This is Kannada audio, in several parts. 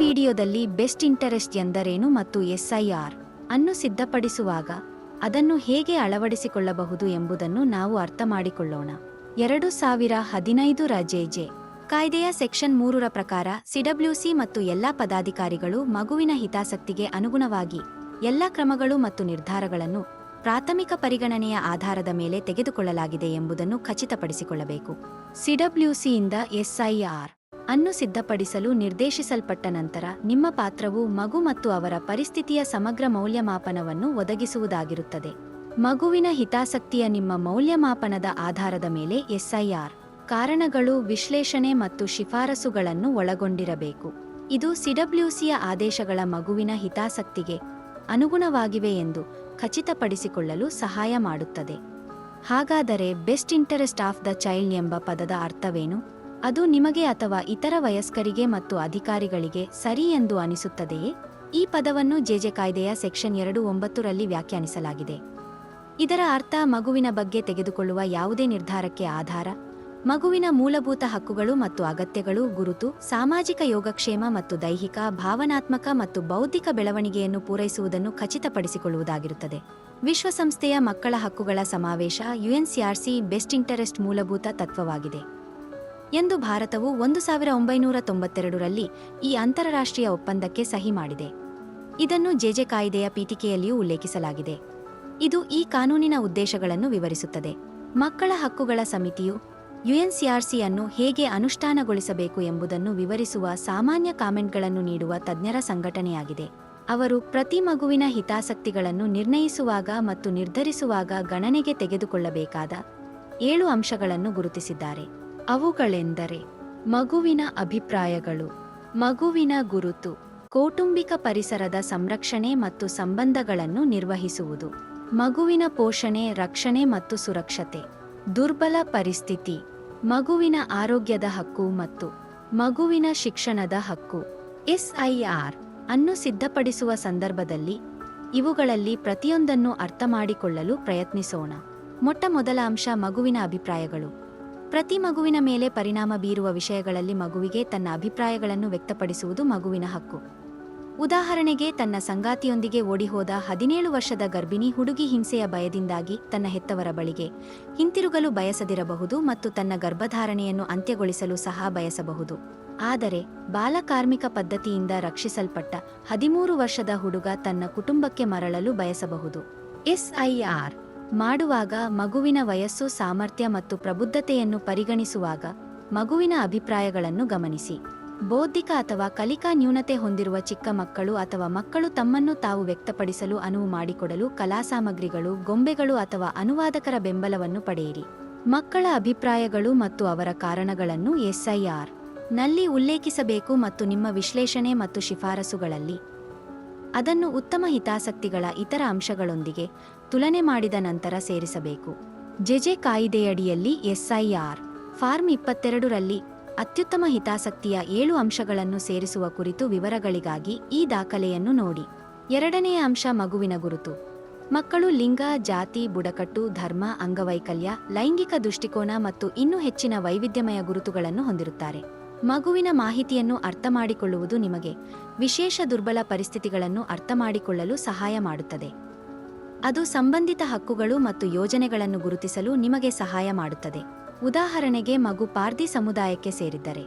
ವಿಡಿಯೋದಲ್ಲಿ ಬೆಸ್ಟ್ ಇಂಟರೆಸ್ಟ್ ಎಂದರೇನು ಮತ್ತು ಎಸ್ಐಆರ್ ಅನ್ನು ಸಿದ್ಧಪಡಿಸುವಾಗ ಅದನ್ನು ಹೇಗೆ ಅಳವಡಿಸಿಕೊಳ್ಳಬಹುದು ಎಂಬುದನ್ನು ನಾವು ಅರ್ಥ ಮಾಡಿಕೊಳ್ಳೋಣ. ಎರಡು ಸಾವಿರ ಹದಿನೈದು ಜೆಜೆ ಕಾಯ್ದೆಯ ಸೆಕ್ಷನ್ ಮೂರರ ಪ್ರಕಾರ ಸಿಡಬ್ಲ್ಯೂಸಿ ಮತ್ತು ಎಲ್ಲಾ ಪದಾಧಿಕಾರಿಗಳು ಮಗುವಿನ ಹಿತಾಸಕ್ತಿಗೆ ಅನುಗುಣವಾಗಿ ಎಲ್ಲ ಕ್ರಮಗಳು ಮತ್ತು ನಿರ್ಧಾರಗಳನ್ನು ಪ್ರಾಥಮಿಕ ಪರಿಗಣನೆಯ ಆಧಾರದ ಮೇಲೆ ತೆಗೆದುಕೊಳ್ಳಲಾಗಿದೆ ಎಂಬುದನ್ನು ಖಚಿತಪಡಿಸಿಕೊಳ್ಳಬೇಕು. ಸಿಡಬ್ಲ್ಯೂಸಿಯಿಂದ ಎಸ್ಐಆರ್ ಅನ್ನು ಸಿದ್ಧಪಡಿಸಲು ನಿರ್ದೇಶಿಸಲ್ಪಟ್ಟ ನಂತರ ನಿಮ್ಮ ಪಾತ್ರವು ಮಗು ಮತ್ತು ಅವರ ಪರಿಸ್ಥಿತಿಯ ಸಮಗ್ರ ಮೌಲ್ಯಮಾಪನವನ್ನು ಒದಗಿಸುವುದಾಗಿರುತ್ತದೆ. ಮಗುವಿನ ಹಿತಾಸಕ್ತಿಯ ನಿಮ್ಮ ಮೌಲ್ಯಮಾಪನದ ಆಧಾರದ ಮೇಲೆ ಎಸ್ಐಆರ್ ಕಾರಣಗಳು, ವಿಶ್ಲೇಷಣೆ ಮತ್ತು ಶಿಫಾರಸುಗಳನ್ನು ಒಳಗೊಂಡಿರಬೇಕು. ಇದು ಸಿಡಬ್ಲ್ಯೂಸಿಯ ಆದೇಶಗಳ ಮಗುವಿನ ಹಿತಾಸಕ್ತಿಗೆ ಅನುಗುಣವಾಗಿವೆ ಎಂದು ಖಚಿತಪಡಿಸಿಕೊಳ್ಳಲು ಸಹಾಯ ಮಾಡುತ್ತದೆ. ಹಾಗಾದರೆ best interest of the child ಎಂಬ ಪದದ ಅರ್ಥವೇನು? ಅದು ನಿಮಗೆ ಅಥವಾ ಇತರ ವಯಸ್ಕರಿಗೆ ಮತ್ತು ಅಧಿಕಾರಿಗಳಿಗೆ ಸರಿ ಎಂದು ಅನಿಸುತ್ತದೆಯೇ? ಈ ಪದವನ್ನು ಜೆಜೆ ಕಾಯ್ದೆಯ ಸೆಕ್ಷನ್ ಎರಡು ಒಂಬತ್ತರಲ್ಲಿ ವ್ಯಾಖ್ಯಾನಿಸಲಾಗಿದೆ. ಇದರ ಅರ್ಥ ಮಗುವಿನ ಬಗ್ಗೆ ತೆಗೆದುಕೊಳ್ಳುವ ಯಾವುದೇ ನಿರ್ಧಾರಕ್ಕೆ ಆಧಾರ. ಮಗುವಿನ ಮೂಲಭೂತ ಹಕ್ಕುಗಳು ಮತ್ತು ಅಗತ್ಯಗಳು ಗುರುತು, ಸಾಮಾಜಿಕ ಯೋಗಕ್ಷೇಮ ಮತ್ತು ದೈಹಿಕ, ಭಾವನಾತ್ಮಕ ಮತ್ತು ಬೌದ್ಧಿಕ ಬೆಳವಣಿಗೆಯನ್ನು ಪೂರೈಸುವುದನ್ನು ಖಚಿತಪಡಿಸಿಕೊಳ್ಳುವುದಾಗಿರುತ್ತದೆ. ವಿಶ್ವಸಂಸ್ಥೆಯ ಮಕ್ಕಳ ಹಕ್ಕುಗಳ ಸಮಾವೇಶ ಯುಎನ್ಸಿಆರ್ಸಿ ಬೆಸ್ಟ್ ಇಂಟರೆಸ್ಟ್ ಮೂಲಭೂತ ತತ್ವವಾಗಿದೆ. ಎಂದು ಭಾರತವು ಒಂದು ಸಾವಿರ ಒಂಬೈನೂರ ತೊಂಬತ್ತೆರಡರಲ್ಲಿ ಈ ಅಂತಾರಾಷ್ಟ್ರೀಯ ಒಪ್ಪಂದಕ್ಕೆ ಸಹಿ ಮಾಡಿದೆ. ಇದನ್ನು ಜೆಜೆ ಕಾಯ್ದೆಯ ಪೀಠಿಕೆಯಲ್ಲಿಯೂ ಉಲ್ಲೇಖಿಸಲಾಗಿದೆ. ಇದು ಈ ಕಾನೂನಿನ ಉದ್ದೇಶಗಳನ್ನು ವಿವರಿಸುತ್ತದೆ. ಮಕ್ಕಳ ಹಕ್ಕುಗಳ ಸಮಿತಿಯು ಯುಎನ್ಸಿಆರ್ಸಿ ಅನ್ನು ಹೇಗೆ ಅನುಷ್ಠಾನಗೊಳಿಸಬೇಕು ಎಂಬುದನ್ನು ವಿವರಿಸುವ ಸಾಮಾನ್ಯ ಕಾಮೆಂಟ್ಗಳನ್ನು ನೀಡುವ ತಜ್ಞರ ಸಂಘಟನೆಯಾಗಿದೆ. ಅವರು ಪ್ರತಿ ಮಗುವಿನ ಹಿತಾಸಕ್ತಿಗಳನ್ನು ನಿರ್ಣಯಿಸುವಾಗ ಮತ್ತು ನಿರ್ಧರಿಸುವಾಗ ಗಣನೆಗೆ ತೆಗೆದುಕೊಳ್ಳಬೇಕಾದ ಏಳು ಅಂಶಗಳನ್ನು ಗುರುತಿಸಿದ್ದಾರೆ. ಅವುಗಳೆಂದರೆ ಮಗುವಿನ ಅಭಿಪ್ರಾಯಗಳು, ಮಗುವಿನ ಗುರುತು, ಕೌಟುಂಬಿಕ ಪರಿಸರದ ಸಂರಕ್ಷಣೆ ಮತ್ತು ಸಂಬಂಧಗಳನ್ನು ನಿರ್ವಹಿಸುವುದು, ಮಗುವಿನ ಪೋಷಣೆ, ರಕ್ಷಣೆ ಮತ್ತು ಸುರಕ್ಷತೆ, ದುರ್ಬಲ ಪರಿಸ್ಥಿತಿ, ಮಗುವಿನ ಆರೋಗ್ಯದ ಹಕ್ಕು ಮತ್ತು ಮಗುವಿನ ಶಿಕ್ಷಣದ ಹಕ್ಕು, ಎಸ್ಐಆರ್ ಅನ್ನು ಸಿದ್ಧಪಡಿಸುವ ಸಂದರ್ಭದಲ್ಲಿ ಇವುಗಳಲ್ಲಿ ಪ್ರತಿಯೊಂದನ್ನು ಅರ್ಥಮಾಡಿಕೊಳ್ಳಲು ಪ್ರಯತ್ನಿಸೋಣ. ಮೊಟ್ಟ ಮೊದಲ ಅಂಶ ಮಗುವಿನ ಅಭಿಪ್ರಾಯಗಳು. ಪ್ರತಿ ಮಗುವಿನ ಮೇಲೆ ಪರಿಣಾಮ ಬೀರುವ ವಿಷಯಗಳಲ್ಲಿ ಮಗುವಿಗೆ ತನ್ನ ಅಭಿಪ್ರಾಯಗಳನ್ನು ವ್ಯಕ್ತಪಡಿಸುವುದು ಮಗುವಿನ ಹಕ್ಕು. ಉದಾಹರಣೆಗೆ, ತನ್ನ ಸಂಗಾತಿಯೊಂದಿಗೆ ಓಡಿಹೋದ ಹದಿನೇಳು ವರ್ಷದ ಗರ್ಭಿಣಿ ಹುಡುಗಿ ಹಿಂಸೆಯ ಭಯದಿಂದಾಗಿ ತನ್ನ ಹೆತ್ತವರ ಬಳಿಗೆ ಹಿಂತಿರುಗಲು ಬಯಸದಿರಬಹುದು ಮತ್ತು ತನ್ನ ಗರ್ಭಧಾರಣೆಯನ್ನು ಅಂತ್ಯಗೊಳಿಸಲು ಸಹ ಬಯಸಬಹುದು. ಆದರೆ ಬಾಲಕಾರ್ಮಿಕ ಪದ್ಧತಿಯಿಂದ ರಕ್ಷಿಸಲ್ಪಟ್ಟ ಹದಿಮೂರು ವರ್ಷದ ಹುಡುಗ ತನ್ನ ಕುಟುಂಬಕ್ಕೆ ಮರಳಲು ಬಯಸಬಹುದು. ಎಸ್ಐಆರ್ ಮಾಡುವಾಗ ಮಗುವಿನ ವಯಸ್ಸು, ಸಾಮರ್ಥ್ಯ ಮತ್ತು ಪ್ರಬುದ್ಧತೆಯನ್ನು ಪರಿಗಣಿಸುವಾಗ ಮಗುವಿನ ಅಭಿಪ್ರಾಯಗಳನ್ನು ಗಮನಿಸಿ. ಬೌದ್ಧಿಕ ಅಥವಾ ಕಲಿಕಾ ನ್ಯೂನತೆ ಹೊಂದಿರುವ ಚಿಕ್ಕ ಮಕ್ಕಳು ಅಥವಾ ಮಕ್ಕಳು ತಮ್ಮನ್ನು ತಾವು ವ್ಯಕ್ತಪಡಿಸಲು ಅನುವು ಮಾಡಿಕೊಡಲು ಕಲಾಸಾಮಗ್ರಿಗಳು ಗೊಂಬೆಗಳು ಅಥವಾ ಅನುವಾದಕರ ಬೆಂಬಲವನ್ನು ಪಡೆಯಿರಿ. ಮಕ್ಕಳ ಅಭಿಪ್ರಾಯಗಳು ಮತ್ತು ಅವರ ಕಾರಣಗಳನ್ನು ಎಸ್ಐಆರ್ನಲ್ಲಿ ಉಲ್ಲೇಖಿಸಬೇಕು ಮತ್ತು ನಿಮ್ಮ ವಿಶ್ಲೇಷಣೆ ಮತ್ತು ಶಿಫಾರಸುಗಳಲ್ಲಿ. ಅದನ್ನು ಉತ್ತಮ ಹಿತಾಸಕ್ತಿಗಳ ಇತರ ಅಂಶಗಳೊಂದಿಗೆ ತುಲನೆ ಮಾಡಿದ ನಂತರ ಸೇರಿಸಬೇಕು. ಜೆಜೆ ಕಾಯಿದೆಯಡಿಯಲ್ಲಿ ಎಸ್ಐಆರ್, ಫಾರ್ಮ್ ಇಪ್ಪತ್ತೆರಡರಲ್ಲಿ ಅತ್ಯುತ್ತಮ ಹಿತಾಸಕ್ತಿಯ ಏಳು ಅಂಶಗಳನ್ನು ಸೇರಿಸುವ ಕುರಿತು ವಿವರಗಳಿಗಾಗಿ ಈ ದಾಖಲೆಯನ್ನು ನೋಡಿ. ಎರಡನೆಯ ಅಂಶ ಮಗುವಿನ ಗುರುತು. ಮಕ್ಕಳು ಲಿಂಗ, ಜಾತಿ, ಬುಡಕಟ್ಟು, ಧರ್ಮ, ಅಂಗವೈಕಲ್ಯ, ಲೈಂಗಿಕ ದೃಷ್ಟಿಕೋನ ಮತ್ತು ಇನ್ನೂ ಹೆಚ್ಚಿನ ವೈವಿಧ್ಯಮಯ ಗುರುತುಗಳನ್ನು ಹೊಂದಿರುತ್ತಾರೆ. ಮಗುವಿನ ಮಾಹಿತಿಯನ್ನು ಅರ್ಥಮಾಡಿಕೊಳ್ಳುವುದು ನಿಮಗೆ ವಿಶೇಷ ದುರ್ಬಲ ಪರಿಸ್ಥಿತಿಗಳನ್ನು ಅರ್ಥಮಾಡಿಕೊಳ್ಳಲು ಸಹಾಯ ಮಾಡುತ್ತದೆ. ಅದು ಸಂಬಂಧಿತ ಹಕ್ಕುಗಳು ಮತ್ತು ಯೋಜನೆಗಳನ್ನು ಗುರುತಿಸಲು ನಿಮಗೆ ಸಹಾಯ ಮಾಡುತ್ತದೆ. ಉದಾಹರಣೆಗೆ ಮಗು ಪಾರ್ದಿ ಸಮುದಾಯಕ್ಕೆ ಸೇರಿದ್ದರೆ.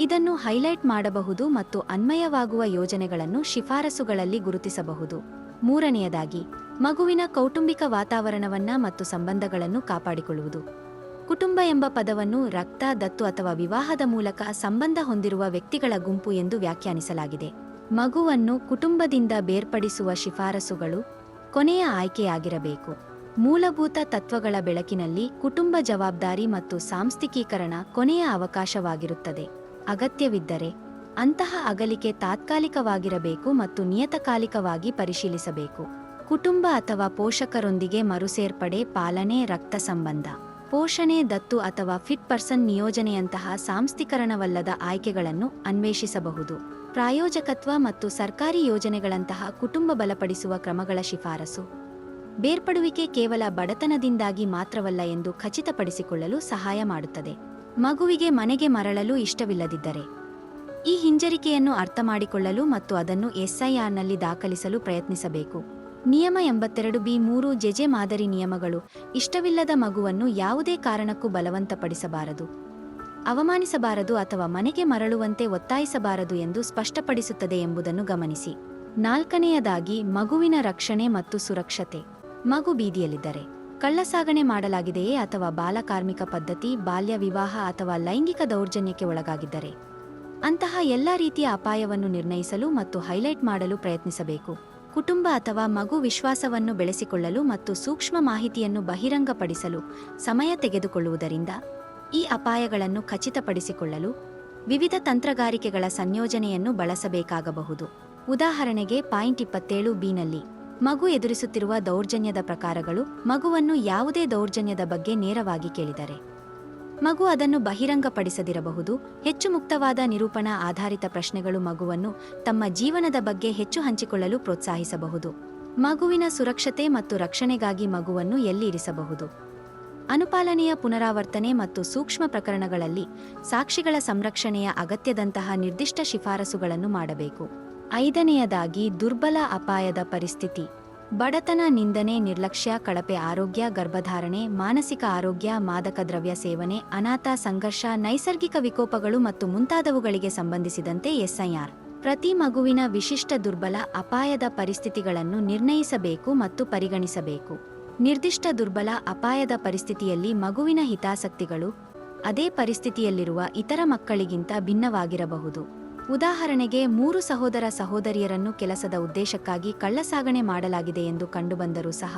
ಇದನ್ನು ಹೈಲೈಟ್ ಮಾಡಬಹುದು ಮತ್ತು ಅನ್ವಯವಾಗುವ ಯೋಜನೆಗಳನ್ನು ಶಿಫಾರಸುಗಳಲ್ಲಿ ಗುರುತಿಸಬಹುದು. ಮೂರನೆಯದಾಗಿ, ಮಗುವಿನ ಕೌಟುಂಬಿಕ ವಾತಾವರಣವನ್ನ ಮತ್ತು ಸಂಬಂಧಗಳನ್ನು ಕಾಪಾಡಿಕೊಳ್ಳುವುದು. ಕುಟುಂಬ ಎಂಬ ಪದವನ್ನು ರಕ್ತ, ದತ್ತು ಅಥವಾ ವಿವಾಹದ ಮೂಲಕ ಸಂಬಂಧ ಹೊಂದಿರುವ ವ್ಯಕ್ತಿಗಳ ಗುಂಪು ಎಂದು ವ್ಯಾಖ್ಯಾನಿಸಲಾಗಿದೆ. ಮಗುವನ್ನು ಕುಟುಂಬದಿಂದ ಬೇರ್ಪಡಿಸುವ ಶಿಫಾರಸುಗಳು ಕೊನೆಯ ಆಯ್ಕೆಯಾಗಿರಬೇಕು. ಮೂಲಭೂತ ತತ್ವಗಳ ಬೆಳಕಿನಲ್ಲಿ ಕುಟುಂಬ ಜವಾಬ್ದಾರಿ ಮತ್ತು ಸಾಂಸ್ಥಿಕೀಕರಣ ಕೊನೆಯ ಅವಕಾಶವಾಗಿರುತ್ತದೆ. ಅಗತ್ಯವಿದ್ದರೆ ಅಂತಹ ಅಗಲಿಕೆ ತಾತ್ಕಾಲಿಕವಾಗಿರಬೇಕು ಮತ್ತು ನಿಯತಕಾಲಿಕವಾಗಿ ಪರಿಶೀಲಿಸಬೇಕು. ಕುಟುಂಬ ಅಥವಾ ಪೋಷಕರೊಂದಿಗೆ ಮರುಸೇರ್ಪಡೆ, ಪಾಲನೆ, ರಕ್ತ ಸಂಬಂಧ. ಪೋಷಣೆ, ದತ್ತು ಅಥವಾ ಫಿಟ್ ಪರ್ಸನ್ ನಿಯೋಜನೆಯಂತಹ ಸಾಂಸ್ಥಿಕರಣವಲ್ಲದ ಆಯ್ಕೆಗಳನ್ನು ಅನ್ವೇಷಿಸಬಹುದು. ಪ್ರಾಯೋಜಕತ್ವ ಮತ್ತು ಸರ್ಕಾರಿ ಯೋಜನೆಗಳಂತಹ ಕುಟುಂಬ ಬಲಪಡಿಸುವ ಕ್ರಮಗಳ ಶಿಫಾರಸು. ಬೇರ್ಪಡುವಿಕೆ ಕೇವಲ ಬಡತನದಿಂದಾಗಿ ಮಾತ್ರವಲ್ಲ ಎಂದು ಖಚಿತಪಡಿಸಿಕೊಳ್ಳಲು ಸಹಾಯ ಮಾಡುತ್ತದೆ. ಮಗುವಿಗೆ ಮನೆಗೆ ಮರಳಲು ಇಷ್ಟವಿಲ್ಲದಿದ್ದರೆ. ಈ ಹಿಂಜರಿಕೆಯನ್ನು ಅರ್ಥಮಾಡಿಕೊಳ್ಳಲು ಮತ್ತು ಅದನ್ನು ಎಸ್ಐಆರ್ನಲ್ಲಿ ದಾಖಲಿಸಲು ಪ್ರಯತ್ನಿಸಬೇಕು. ನಿಯಮ ಎಂಬತ್ತೆರಡು ಬಿ ಮೂರು ಜೆಜೆ ಮಾದರಿ ನಿಯಮಗಳು ಇಷ್ಟವಿಲ್ಲದ ಮಗುವನ್ನು ಯಾವುದೇ ಕಾರಣಕ್ಕೂ ಬಲವಂತಪಡಿಸಬಾರದು. ಅವಮಾನಿಸಬಾರದು ಅಥವಾ ಮನೆಗೆ ಮರಳುವಂತೆ ಒತ್ತಾಯಿಸಬಾರದು ಎಂದು ಸ್ಪಷ್ಟಪಡಿಸುತ್ತದೆ ಎಂಬುದನ್ನು ಗಮನಿಸಿ. ನಾಲ್ಕನೆಯದಾಗಿ, ಮಗುವಿನ ರಕ್ಷಣೆ ಮತ್ತು ಸುರಕ್ಷತೆ. ಮಗು ಬೀದಿಯಲ್ಲಿದ್ದರೆ ಕಳ್ಳಸಾಗಣೆ ಮಾಡಲಾಗಿದೆಯೇ ಅಥವಾ ಬಾಲಕಾರ್ಮಿಕ ಪದ್ಧತಿ, ಬಾಲ್ಯ ವಿವಾಹ ಅಥವಾ ಲೈಂಗಿಕ ದೌರ್ಜನ್ಯಕ್ಕೆ ಒಳಗಾಗಿದ್ದರೆ? ಅಂತಹ ಎಲ್ಲ ರೀತಿಯ ಅಪಾಯವನ್ನು ನಿರ್ಣಯಿಸಲು ಮತ್ತು ಹೈಲೈಟ್ ಮಾಡಲು ಪ್ರಯತ್ನಿಸಬೇಕು. ಕುಟುಂಬ ಅಥವಾ ಮಗು ವಿಶ್ವಾಸವನ್ನು ಬೆಳೆಸಿಕೊಳ್ಳಲು ಮತ್ತು ಸೂಕ್ಷ್ಮ ಮಾಹಿತಿಯನ್ನು ಬಹಿರಂಗಪಡಿಸಲು ಸಮಯ ತೆಗೆದುಕೊಳ್ಳುವುದರಿಂದ ಈ ಅಪಾಯಗಳನ್ನು ಖಚಿತಪಡಿಸಿಕೊಳ್ಳಲು ವಿವಿಧ ತಂತ್ರಗಾರಿಕೆಗಳ ಸಂಯೋಜನೆಯನ್ನು ಬಳಸಬೇಕಾಗಬಹುದು. ಉದಾಹರಣೆಗೆ ಪಾಯಿಂಟ್ ಇಪ್ಪತ್ತೇಳು ಬಿನಲ್ಲಿ, ಮಗು ಎದುರಿಸುತ್ತಿರುವ ದೌರ್ಜನ್ಯದ ಪ್ರಕಾರಗಳು ಮಗುವನ್ನು ಯಾವುದೇ ದೌರ್ಜನ್ಯದ ಬಗ್ಗೆ ನೇರವಾಗಿ ಕೇಳಿದರೆ. ಮಗು ಅದನ್ನು ಬಹಿರಂಗಪಡಿಸದಿರಬಹುದು, ಹೆಚ್ಚು ಮುಕ್ತವಾದ ನಿರೂಪಣಾ ಆಧಾರಿತ ಪ್ರಶ್ನೆಗಳು ಮಗುವನ್ನು ತಮ್ಮ ಜೀವನದ ಬಗ್ಗೆ ಹೆಚ್ಚು ಹಂಚಿಕೊಳ್ಳಲು ಪ್ರೋತ್ಸಾಹಿಸಬಹುದು. ಮಗುವಿನ ಸುರಕ್ಷತೆ ಮತ್ತು ರಕ್ಷಣೆಗಾಗಿ ಮಗುವನ್ನು ಎಲ್ಲಿ ಇರಿಸಬಹುದು? ಅನುಪಾಲನೆಯ ಪುನರಾವರ್ತನೆ ಮತ್ತು ಸೂಕ್ಷ್ಮ ಪ್ರಕರಣಗಳಲ್ಲಿ ಸಾಕ್ಷಿಗಳ ಸಂರಕ್ಷಣೆಯ ಅಗತ್ಯದಂತಹ ನಿರ್ದಿಷ್ಟ ಶಿಫಾರಸುಗಳನ್ನು ಮಾಡಬೇಕು. ಐದನೆಯದಾಗಿ, ದುರ್ಬಲ ಅಪಾಯದ ಪರಿಸ್ಥಿತಿ. ಬಡತನ, ನಿಂದನೆ, ನಿರ್ಲಕ್ಷ್ಯ, ಕಳಪೆ ಆರೋಗ್ಯ, ಗರ್ಭಧಾರಣೆ, ಮಾನಸಿಕ ಆರೋಗ್ಯ, ಮಾದಕ ದ್ರವ್ಯ ಸೇವನೆ, ಅನಾಥ, ಸಂಘರ್ಷ, ನೈಸರ್ಗಿಕ ವಿಕೋಪಗಳು ಮತ್ತು ಮುಂತಾದವುಗಳಿಗೆ ಸಂಬಂಧಿಸಿದಂತೆ ಎಸ್ಐಆರ್. ಪ್ರತಿ ಮಗುವಿನ ವಿಶಿಷ್ಟ ದುರ್ಬಲ, ಅಪಾಯದ ಪರಿಸ್ಥಿತಿಗಳನ್ನು ನಿರ್ಣಯಿಸಬೇಕು ಮತ್ತು ಪರಿಗಣಿಸಬೇಕು. ನಿರ್ದಿಷ್ಟ ದುರ್ಬಲ, ಅಪಾಯದ ಪರಿಸ್ಥಿತಿಯಲ್ಲಿ ಮಗುವಿನ ಹಿತಾಸಕ್ತಿಗಳು ಅದೇ ಪರಿಸ್ಥಿತಿಯಲ್ಲಿರುವ ಇತರ ಮಕ್ಕಳಿಗಿಂತ ಭಿನ್ನವಾಗಿರಬಹುದು. ಉದಾಹರಣೆಗೆ, ಮೂರು ಸಹೋದರ ಸಹೋದರಿಯರನ್ನು ಕೆಲಸದ ಉದ್ದೇಶಕ್ಕಾಗಿ ಕಳ್ಳಸಾಗಣೆ ಮಾಡಲಾಗಿದೆ ಎಂದು ಕಂಡುಬಂದರೂ ಸಹ,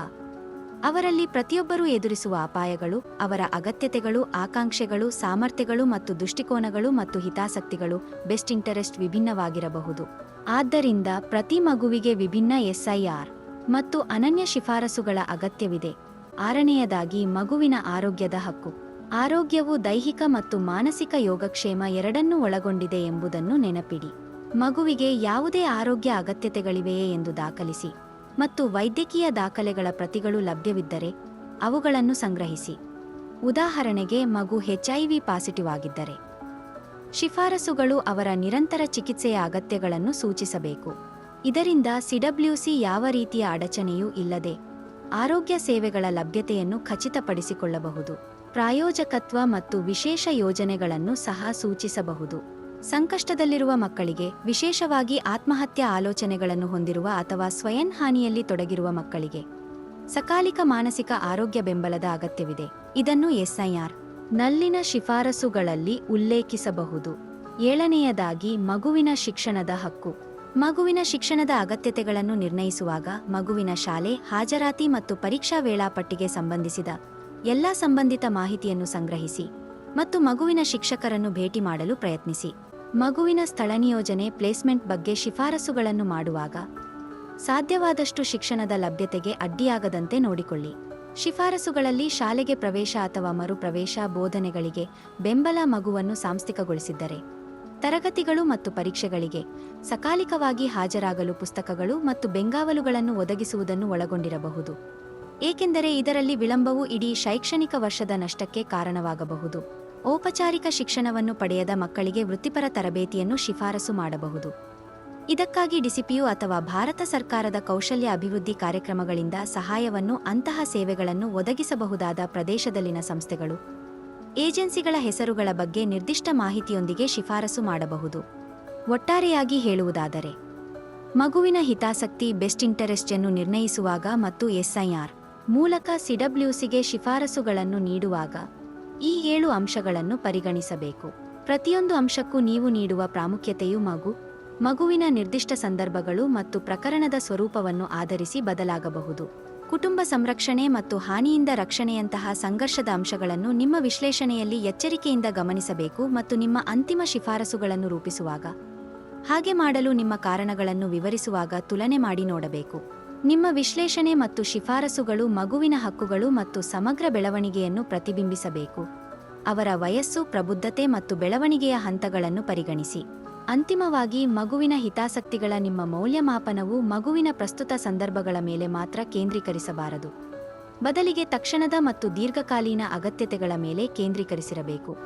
ಅವರಲ್ಲಿ ಪ್ರತಿಯೊಬ್ಬರೂ ಎದುರಿಸುವ ಅಪಾಯಗಳು, ಅವರ ಅಗತ್ಯತೆಗಳು, ಆಕಾಂಕ್ಷೆಗಳು, ಸಾಮರ್ಥ್ಯಗಳು ಮತ್ತು ದೃಷ್ಟಿಕೋನಗಳು ಮತ್ತು ಹಿತಾಸಕ್ತಿಗಳು ಬೆಸ್ಟ್ ಇಂಟರೆಸ್ಟ್ ವಿಭಿನ್ನವಾಗಿರಬಹುದು. ಆದ್ದರಿಂದ ಪ್ರತಿ ಮಗುವಿಗೆ ವಿಭಿನ್ನ ಎಸ್ಐಆರ್ ಮತ್ತು ಅನನ್ಯ ಶಿಫಾರಸುಗಳ ಅಗತ್ಯವಿದೆ. ಆರನೆಯದಾಗಿ ಮಗುವಿನ ಆರೋಗ್ಯದ ಹಕ್ಕು. ಆರೋಗ್ಯವು ದೈಹಿಕ ಮತ್ತು ಮಾನಸಿಕ ಯೋಗಕ್ಷೇಮ ಎರಡನ್ನೂ ಒಳಗೊಂಡಿದೆ ಎಂಬುದನ್ನು ನೆನಪಿಡಿ. ಮಗುವಿಗೆ ಯಾವುದೇ ಆರೋಗ್ಯ ಅಗತ್ಯತೆಗಳಿವೆಯೇ ಎಂದು ದಾಖಲಿಸಿ ಮತ್ತು ವೈದ್ಯಕೀಯ ದಾಖಲೆಗಳ ಪ್ರತಿಗಳು ಲಭ್ಯವಿದ್ದರೆ ಅವುಗಳನ್ನು ಸಂಗ್ರಹಿಸಿ. ಉದಾಹರಣೆಗೆ, ಮಗು ಹೆಚ್ಐವಿ ಪಾಸಿಟಿವ್ ಆಗಿದ್ದರೆ. ಶಿಫಾರಸುಗಳು ಅವರ ನಿರಂತರ ಚಿಕಿತ್ಸೆಯ ಅಗತ್ಯಗಳನ್ನು ಸೂಚಿಸಬೇಕು. ಇದರಿಂದ ಸಿಡಬ್ಲ್ಯೂಸಿ ಯಾವ ರೀತಿಯ ಅಡಚಣೆಯೂ ಇಲ್ಲದೆ ಆರೋಗ್ಯ ಸೇವೆಗಳ ಲಭ್ಯತೆಯನ್ನು ಖಚಿತಪಡಿಸಿಕೊಳ್ಳಬಹುದು. ಪ್ರಾಯೋಜಕತ್ವ ಮತ್ತು ವಿಶೇಷ ಯೋಜನೆಗಳನ್ನು ಸಹ ಸೂಚಿಸಬಹುದು. ಸಂಕಷ್ಟದಲ್ಲಿರುವ ಮಕ್ಕಳಿಗೆ ವಿಶೇಷವಾಗಿ ಆತ್ಮಹತ್ಯಾ ಆಲೋಚನೆಗಳನ್ನು ಹೊಂದಿರುವ ಅಥವಾ ಸ್ವಯಂ ಹಾನಿಯಲ್ಲಿ ತೊಡಗಿರುವ ಮಕ್ಕಳಿಗೆ ಸಕಾಲಿಕ ಮಾನಸಿಕ ಆರೋಗ್ಯ ಬೆಂಬಲದ ಅಗತ್ಯವಿದೆ. ಇದನ್ನು ಎಸ್ಐಆರ್ ನಲ್ಲಿನ ಶಿಫಾರಸುಗಳಲ್ಲಿ ಉಲ್ಲೇಖಿಸಬಹುದು. ಏಳನೆಯದಾಗಿ ಮಗುವಿನ ಶಿಕ್ಷಣದ ಹಕ್ಕು. ಮಗುವಿನ ಶಿಕ್ಷಣದ ಅಗತ್ಯತೆಗಳನ್ನು ನಿರ್ಣಯಿಸುವಾಗ ಮಗುವಿನ ಶಾಲೆ, ಹಾಜರಾತಿ ಮತ್ತು ಪರೀಕ್ಷಾ ವೇಳಾಪಟ್ಟಿಗೆ ಸಂಬಂಧಿಸಿದ ಎಲ್ಲ ಸಂಬಂಧಿತ ಮಾಹಿತಿಯನ್ನು ಸಂಗ್ರಹಿಸಿ ಮತ್ತು ಮಗುವಿನ ಶಿಕ್ಷಕರನ್ನು ಭೇಟಿ ಮಾಡಲು ಪ್ರಯತ್ನಿಸಿ. ಮಗುವಿನ ಸ್ಥಳ ನಿಯೋಜನೆ, ಪ್ಲೇಸ್ಮೆಂಟ್ ಬಗ್ಗೆ ಶಿಫಾರಸುಗಳನ್ನು ಮಾಡುವಾಗ ಸಾಧ್ಯವಾದಷ್ಟು ಶಿಕ್ಷಣದ ಲಭ್ಯತೆಗೆ ಅಡ್ಡಿಯಾಗದಂತೆ ನೋಡಿಕೊಳ್ಳಿ. ಶಿಫಾರಸುಗಳಲ್ಲಿ ಶಾಲೆಗೆ ಪ್ರವೇಶ ಅಥವಾ ಮರುಪ್ರವೇಶ ಬೋಧನೆಗಳಿಗೆ ಬೆಂಬಲ ಮಗುವನ್ನು ಸಾಂಸ್ಥಿಕಗೊಳಿಸಿದ್ದರೆ ತರಗತಿಗಳು ಮತ್ತು ಪರೀಕ್ಷೆಗಳಿಗೆ ಸಕಾಲಿಕವಾಗಿ ಹಾಜರಾಗಲು ಪುಸ್ತಕಗಳು ಮತ್ತು ಬೆಂಗಾವಲುಗಳನ್ನು ಒದಗಿಸುವುದನ್ನು ಒಳಗೊಂಡಿರಬಹುದು. ಏಕೆಂದರೆ ಇದರಲ್ಲಿ ವಿಳಂಬವು ಇಡೀ ಶೈಕ್ಷಣಿಕ ವರ್ಷದ ನಷ್ಟಕ್ಕೆ ಕಾರಣವಾಗಬಹುದು. ಔಪಚಾರಿಕ ಶಿಕ್ಷಣವನ್ನು ಪಡೆಯದ ಮಕ್ಕಳಿಗೆ ವೃತ್ತಿಪರ ತರಬೇತಿಯನ್ನು ಶಿಫಾರಸು ಮಾಡಬಹುದು. ಇದಕ್ಕಾಗಿ ಡಿಸಿಪಿಯು ಅಥವಾ ಭಾರತ ಸರ್ಕಾರದ ಕೌಶಲ್ಯ ಅಭಿವೃದ್ಧಿ ಕಾರ್ಯಕ್ರಮಗಳಿಂದ ಸಹಾಯವನ್ನು ಅಂತಹ ಸೇವೆಗಳನ್ನು ಒದಗಿಸಬಹುದಾದ ಪ್ರದೇಶದಲ್ಲಿನ ಸಂಸ್ಥೆಗಳು. ಏಜೆನ್ಸಿಗಳ ಹೆಸರುಗಳ ಬಗ್ಗೆ ನಿರ್ದಿಷ್ಟ ಮಾಹಿತಿಯೊಂದಿಗೆ ಶಿಫಾರಸು ಮಾಡಬಹುದು. ಒಟ್ಟಾರೆಯಾಗಿ ಹೇಳುವುದಾದರೆ, ಮಗುವಿನ ಹಿತಾಸಕ್ತಿ ಬೆಸ್ಟ್ ಇಂಟರೆಸ್ಟ್ ಅನ್ನು ನಿರ್ಣಯಿಸುವಾಗ ಮತ್ತು ಎಸ್ಐಆರ್ ಮೂಲಕ ಸಿಡಬ್ಲ್ಯೂಸಿಗೆ ಶಿಫಾರಸುಗಳನ್ನು ನೀಡುವಾಗ ಈ ಏಳು ಅಂಶಗಳನ್ನು ಪರಿಗಣಿಸಬೇಕು. ಪ್ರತಿಯೊಂದು ಅಂಶಕ್ಕೂ ನೀವು ನೀಡುವ ಪ್ರಾಮುಖ್ಯತೆಯು ಮಗು, ಮಗುವಿನ ನಿರ್ದಿಷ್ಟ ಸಂದರ್ಭಗಳು ಮತ್ತು ಪ್ರಕರಣದ ಸ್ವರೂಪವನ್ನು ಆಧರಿಸಿ ಬದಲಾಗಬಹುದು. ಕುಟುಂಬ ಸಂರಕ್ಷಣೆ ಮತ್ತು ಹಾನಿಯಿಂದ ರಕ್ಷಣೆಯಂತಹ ಸಂಘರ್ಷದ ಅಂಶಗಳನ್ನು ನಿಮ್ಮ ವಿಶ್ಲೇಷಣೆಯಲ್ಲಿ ಎಚ್ಚರಿಕೆಯಿಂದ ಗಮನಿಸಬೇಕು ಮತ್ತು ನಿಮ್ಮ ಅಂತಿಮ ಶಿಫಾರಸುಗಳನ್ನು ರೂಪಿಸುವಾಗ. ಹಾಗೆ ಮಾಡಲು ನಿಮ್ಮ ಕಾರಣಗಳನ್ನು ವಿವರಿಸುವಾಗ ತುಲನೆ ಮಾಡಿ ನೋಡಬೇಕು. ನಿಮ್ಮ ವಿಶ್ಲೇಷಣೆ ಮತ್ತು ಶಿಫಾರಸುಗಳು ಮಗುವಿನ ಹಕ್ಕುಗಳು ಮತ್ತು ಸಮಗ್ರ ಬೆಳವಣಿಗೆಯನ್ನು ಪ್ರತಿಬಿಂಬಿಸಬೇಕು. ಅವರ ವಯಸ್ಸು, ಪ್ರಬುದ್ಧತೆ ಮತ್ತು ಬೆಳವಣಿಗೆಯ ಹಂತಗಳನ್ನು ಪರಿಗಣಿಸಿ. ಅಂತಿಮವಾಗಿ ಮಗುವಿನ ಹಿತಾಸಕ್ತಿಗಳ ನಿಮ್ಮ ಮೌಲ್ಯಮಾಪನವು ಮಗುವಿನ ಪ್ರಸ್ತುತ ಸಂದರ್ಭಗಳ ಮೇಲೆ ಮಾತ್ರ ಕೇಂದ್ರೀಕರಿಸಬಾರದು. ಬದಲಿಗೆ ತಕ್ಷಣದ ಮತ್ತು ದೀರ್ಘಕಾಲೀನ ಅಗತ್ಯತೆಗಳ ಮೇಲೆ ಕೇಂದ್ರೀಕರಿಸಿರಬೇಕು.